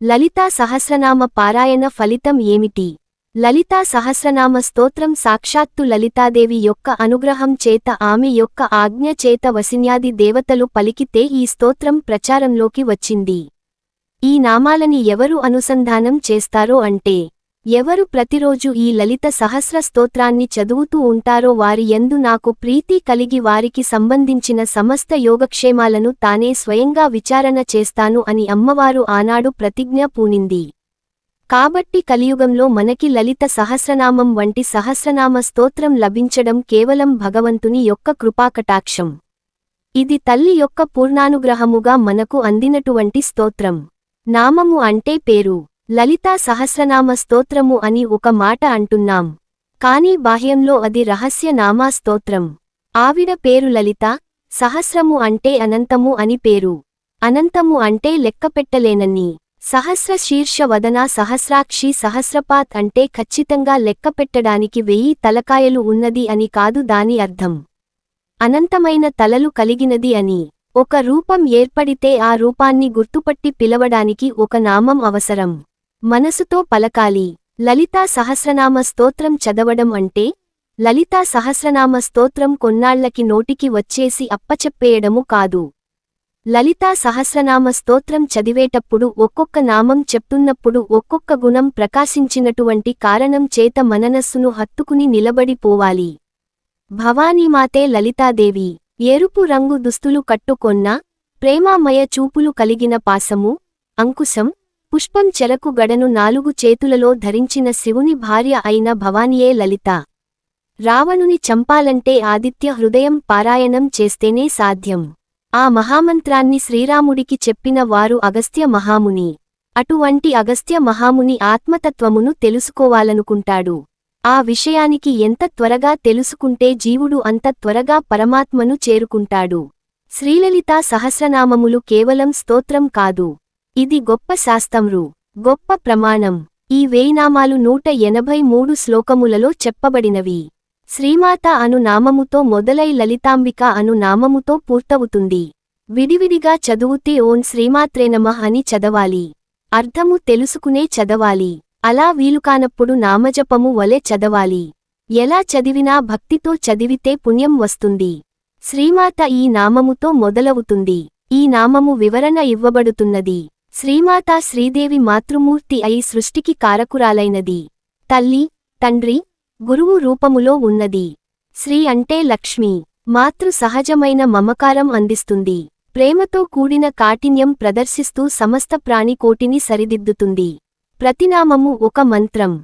లలితా సహస్రనామ పారాయణ ఫలితం ఏమిటి? లలితా సహస్రనామ స్తోత్రం సాక్షాత్తు లలితాదేవి యొక్క అనుగ్రహం చేత ఆమె యొక్క ఆజ్ఞ చేత వసిన్యాది దేవతలు పలికితే ఈ స్తోత్రం ప్రచారంలోకి వచ్చింది. ఈ నామాలని ఎవరు అనుసంధానం చేస్తారో అంటే ఎవరు ప్రతిరోజు ఈ లలిత సహస్ర స్తోత్రాన్ని చదువుతూ ఉంటారో వారి యందు నాకు ప్రీతి కలిగి వారికి సంబంధించిన సమస్త యోగక్షేమాలను తానే స్వయంగా విచారణ చేస్తాను అని అమ్మవారు ఆనాడు ప్రతిజ్ఞ పూనింది. కాబట్టి కలియుగంలో మనకి లలిత సహస్రనామం వంటి సహస్రనామ స్తోత్రం లభించడం కేవలం భగవంతుని యొక్క కృపాకటాక్షం. ఇది తల్లి యొక్క పూర్ణానుగ్రహముగా మనకు అందినటువంటి స్తోత్రం. నామము అంటే పేరు. లలితా సహస్రనామ స్తోత్రము అని ఒక మాట అంటున్నాం. కాని బాహ్యంలో అది రహస్య నామా స్తోత్రం. ఆవిడ పేరు లలిత సహస్రము అంటే అనంతము అని పేరు. అనంతము అంటే లెక్కపెట్టలేనన్ని సహస్ర శీర్ష వదన సహస్రాక్షి సహస్రపాత్ అంటే ఖచ్చితంగా లెక్కపెట్టడానికి వెయ్యి తలకాయలు ఉన్నది అని కాదు దాని అర్థం. అనంతమైన తలలు కలిగినది అని. ఒక రూపం ఏర్పడితే ఆ రూపాన్ని గుర్తుపట్టి పిలవడానికి ఒక నామం అవసరం. మనసుతో పలకాలి. లలితా సహస్రనామ స్తోత్రం చదవడం అంటే లలితా సహస్రనామ స్తోత్రం కొన్నాళ్ళకి నోటికి వచ్చేసి అప్పచెప్పేయడము కాదు. లలితా సహస్రనామ స్తోత్రం చదివేటప్పుడు ఒక్కొక్క నామం చెప్తున్నప్పుడు ఒక్కొక్క గుణం ప్రకాశించినటువంటి కారణం చేత మననస్సును హత్తుకుని నిలబడిపోవాలి. భవానీమాతే లలితాదేవి. ఎరుపు రంగు దుస్తులు కట్టుకొన్న ప్రేమామయ చూపులు కలిగిన పాసము అంకుశం పుష్పం చెరకు గడను నాలుగు చేతులలో ధరించిన శివుని భార్య అయిన భవానియే లలిత. రావణుని చంపాలంటే ఆదిత్య హృదయం పారాయణం చేస్తేనే సాధ్యం. ఆ మహామంత్రాన్ని శ్రీరాముడికి చెప్పిన వారు అగస్త్య మహాముని. అటువంటి అగస్త్య మహాముని ఆత్మతత్వమును తెలుసుకోవాలనుకుంటాడు. ఆ విషయానికి ఎంత త్వరగా తెలుసుకుంటే జీవుడు అంత త్వరగా పరమాత్మను చేరుకుంటాడు. శ్రీలలితా సహస్రనామములు కేవలం స్తోత్రం కాదు. ఇది గొప్ప శాస్తంరు గొప్ప ప్రమాణం. ఈ వేయినామాలు నూట ఎనభై మూడు శ్లోకములలో చెప్పబడినవి. శ్రీమాత అను నామముతో మొదలై లలితాంబిక అను నామముతో పూర్తవుతుంది. విడివిడిగా చదువుతే ఓం శ్రీమాత్రేనమః అని చదవాలి. అర్థము తెలుసుకునే చదవాలి. అలా వీలుకానప్పుడు నామజపము వలె చదవాలి. ఎలా చదివినా భక్తితో చదివితే పుణ్యం వస్తుంది. శ్రీమాత ఈ నామముతో మొదలవుతుంది. ఈ నామము వివరణ ఇవ్వబడుతున్నది. శ్రీమాత శ్రీదేవి మాతృమూర్తి అయి సృష్టికి కారకురాలైనది. తల్లి తండ్రి గురువు రూపములో ఉన్నది. శ్రీ అంటే లక్ష్మి. మాతృ సహజమైన మమకారం అందిస్తుంది. ప్రేమతో కూడిన కాఠిన్యం ప్రదర్శిస్తూ సమస్త ప్రాణికోటిని సరిదిద్దుతుంది. ప్రతినామము ఒక మంత్రం.